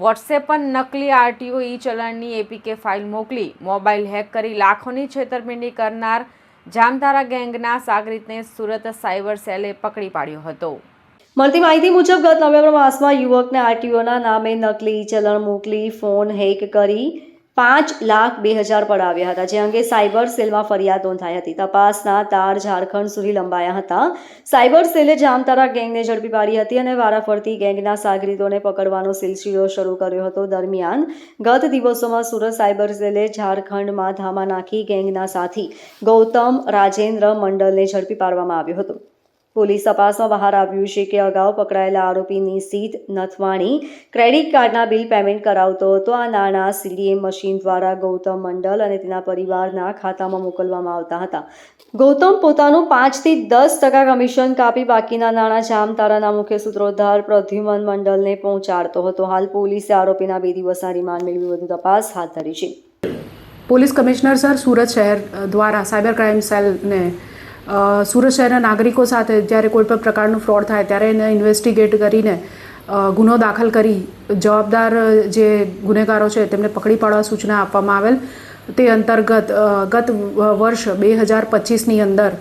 WhatsApp પર નકલી RTO ઈ ચલણની એપીકે ફાઇલ મોકલી. મોબાઈલ હેક કરી લાખોની છેતરપિંડી કરનાર જામતારા ગેંગના સાગરીતને સુરત સાયબર સેલે પકડી પાડ્યો હતો. મળતી માહિતી મુજબ ગત નવેમ્બર માસમાં યુવકને આરટીઓના નામે નકલી ચલણ મોકલી, ફોન હેક કરી પાંચ લાખ બે હજાર પડાવ્યા હતા, જે અંગે સાયબર સેલમાં ફરિયાદ નોંધાઈ હતી. તપાસના તાર ઝારખંડ સુધી લંબાયા હતા. સાયબર સેલે જામતારા ગેંગને ઝડપી પાડી હતી અને વારાફરતી ગેંગના સાગરીતોને પકડવાનો સિલસિલો શરૂ કર્યો હતો. દરમિયાન ગત દિવસોમાં સુરત સાયબર સેલે ઝારખંડમાં ધામા નાખી ગેંગના સાથી ગૌતમ રાજેન્દ્ર મંડલને ઝડપી પાડવામાં આવ્યો હતો. પોલીસ તપાસમાં બહાર આવ્યું છે કે અગાઉ પકડાયેલા આરોપીની સીટ નથવાણી ક્રેડિટ કાર્ડના બિલ પેમેન્ટ કરાવતો હતો. આ નાણાં સીડીએમ મશીન દ્વારા ગૌતમ મંડલ અને તેના પરિવારના ખાતામાં મોકલવામાં આવતા હતા. ગૌતમ પોતાનું પાંચથી દસ ટકા કમિશન કાપી બાકીના નાણાં જામતારાના મુખ્ય સૂત્રોધાર પ્રદ્યુમન મંડલને પહોંચાડતો હતો. હાલ પોલીસે આરોપીના બે દિવસના રિમાન્ડ મેળવી વધુ તપાસ હાથ ધરી છે. પોલીસ કમિશનર સર, સુરત શહેર દ્વારા સાયબર ક્રાઇમ સેલને સુરત શહેરના નાગરિકો સાથે જ્યારે કોઈ પણ પ્રકારનું ફ્રોડ થાય ત્યારે એને ઇન્વેસ્ટિગેટ કરીને ગુનો દાખલ કરી જવાબદાર જે ગુનેગારો છે તેમને પકડી પાડવા સૂચના આપવામાં આવેલ. તે અંતર્ગત ગત વર્ષ બે હજાર પચીસની અંદર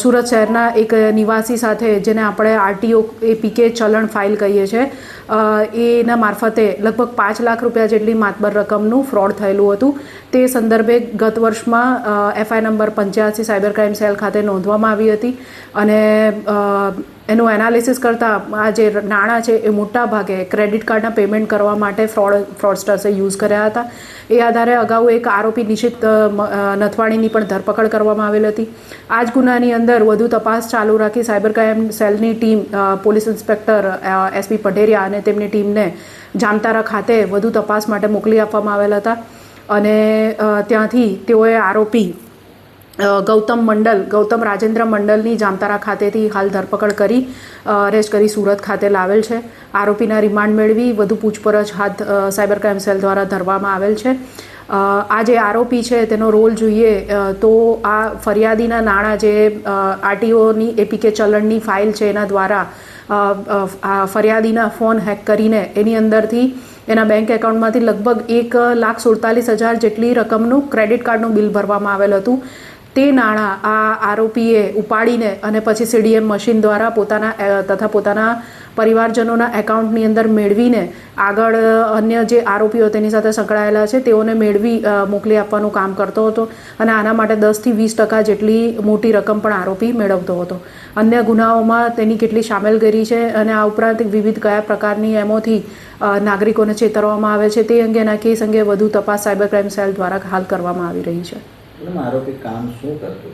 સુરત શહેરના એક નિવાસી સાથે જેને આપણે આરટીઓ એ પીકે ચલણ ફાઇલ કહીએ છીએ એના મારફતે લગભગ પાંચ લાખ રૂપિયા જેટલી માતબર રકમનું ફ્રોડ થયેલું હતું. તે સંદર્ભે ગત વર્ષમાં એફઆઈ નંબર પંચ્યાસી સાયબર ક્રાઇમ સેલ ખાતે નોંધવામાં આવી હતી અને એનું એનાલિસિસ કરતાં આ જે નાણાં છે એ મોટા ભાગે ક્રેડિટ કાર્ડના પેમેન્ટ કરવા માટે ફ્રોડ, ફ્રોડસ્ટર્સે યુઝ કર્યા હતા. એ આધારે અગાઉ એક આરોપી નિશિત નથવાણીની પણ ધરપકડ કરવામાં આવેલ હતી. આ જ ગુનાની અંદર વધુ તપાસ ચાલુ રાખી સાયબર ક્રાઇમ સેલની team police inspector SP Padheriya અને તેમની ટીમને જામતારા ખાતે વધુ તપાસ માટે મોકલી આપવામાં આવેલ હતા. અને ત્યાંથી તેઓએ આરોપી ગૌતમ મંડલ, ગૌતમ રાજેન્દ્ર મંડલની જામતારા ખાતેથી હાલ ધરપકડ કરી અરેસ્ટ કરી સુરત ખાતે લાવેલ છે. આરોપીના રિમાન્ડ મેળવી વધુ પૂછપરછ હાથ સાયબર ક્રાઇમ સેલ દ્વારા ધરવામાં આવેલ છે. આ જે આરોપી છે, તેનો રોલ જોઈએ તો આ ફરિયાદીના નાણાં જે આરટીઓની, એપીકે ચલણની ફાઇલ છે એના દ્વારા ફરિયાદીના ફોન હેક કરીને એની અંદરથી એના બેંક એકાઉન્ટમાંથી લગભગ એક લાખ સુડતાલીસ હજાર જેટલી રકમનું ક્રેડિટ કાર્ડનું બિલ ભરવામાં આવેલ હતું. તે નાણાં આ આરોપીએ ઉપાડીને અને પછી સીડીએમ મશીન દ્વારા પોતાના તથા પોતાના પરિવારજનોના એકાઉન્ટની અંદર મેળવીને આગળ અન્ય જે આરોપીઓ તેની સાથે સંકળાયેલા છે, તેઓને મેળવી મોકલી આપવાનું કામ કરતો હતો અને આના માટે દસથી વીસ ટકા જેટલી મોટી રકમ પણ આરોપી મેળવતો હતો. અન્ય ગુનાઓમાં તેની કેટલી સામેલગીરી છે અને આ ઉપરાંત વિવિધ કયા પ્રકારની એમોથી નાગરિકોને ચેતરવામાં આવે છે તે અંગેના કેસ અંગે વધુ તપાસ સાયબર ક્રાઇમ સેલ દ્વારા હાલ કરવામાં આવી રહી છે. આરોપી કામ શું કરતો?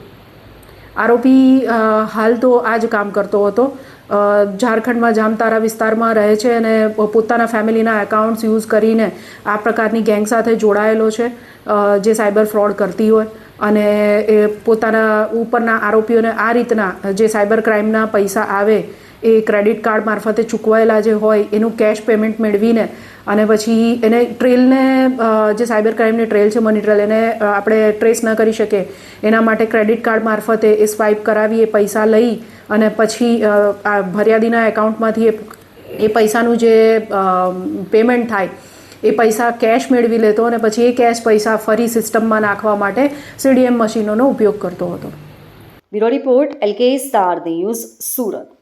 આરોપી હાલ તો આ જ કામ કરતો હતો. ઝારખંડમાં જામતારા વિસ્તારમાં રહે છે અને પોતાના ફેમિલીના એકાઉન્ટ્સ યુઝ કરીને આ પ્રકારની ગેંગ સાથે જોડાયેલો છે જે સાયબર ફ્રોડ કરતી હોય. અને એ પોતાના ઉપરના આરોપીઓને આ રીતના જે સાયબર ક્રાઇમના પૈસા આવે એ ક્રેડિટ કાર્ડ મારફતે ચૂકવાયેલા જે હોય, એનું કેશ પેમેન્ટ મેળવીને અને પછી એને ટ્રેલને જે સાયબર ક્રાઇમની ટ્રેલ છે મની ટ્રેલ એને આપણે ટ્રેસ ન કરી શકીએ. એના માટે ક્રેડિટ કાર્ડ મારફતે એ સ્વાઇપ કરાવી, એ પૈસા લઈ અને પછી આ ભર્યાદીના એકાઉન્ટમાંથી એ એ પૈસાનું જે પેમેન્ટ થાય, એ પૈસા કેશ મેળવી લેતો અને પછી એ કેશ પૈસા ફરી સિસ્ટમમાં નાખવા માટે સીડીએમ મશીનોનો ઉપયોગ કરતો હતો. Bureau report LK star news Surat.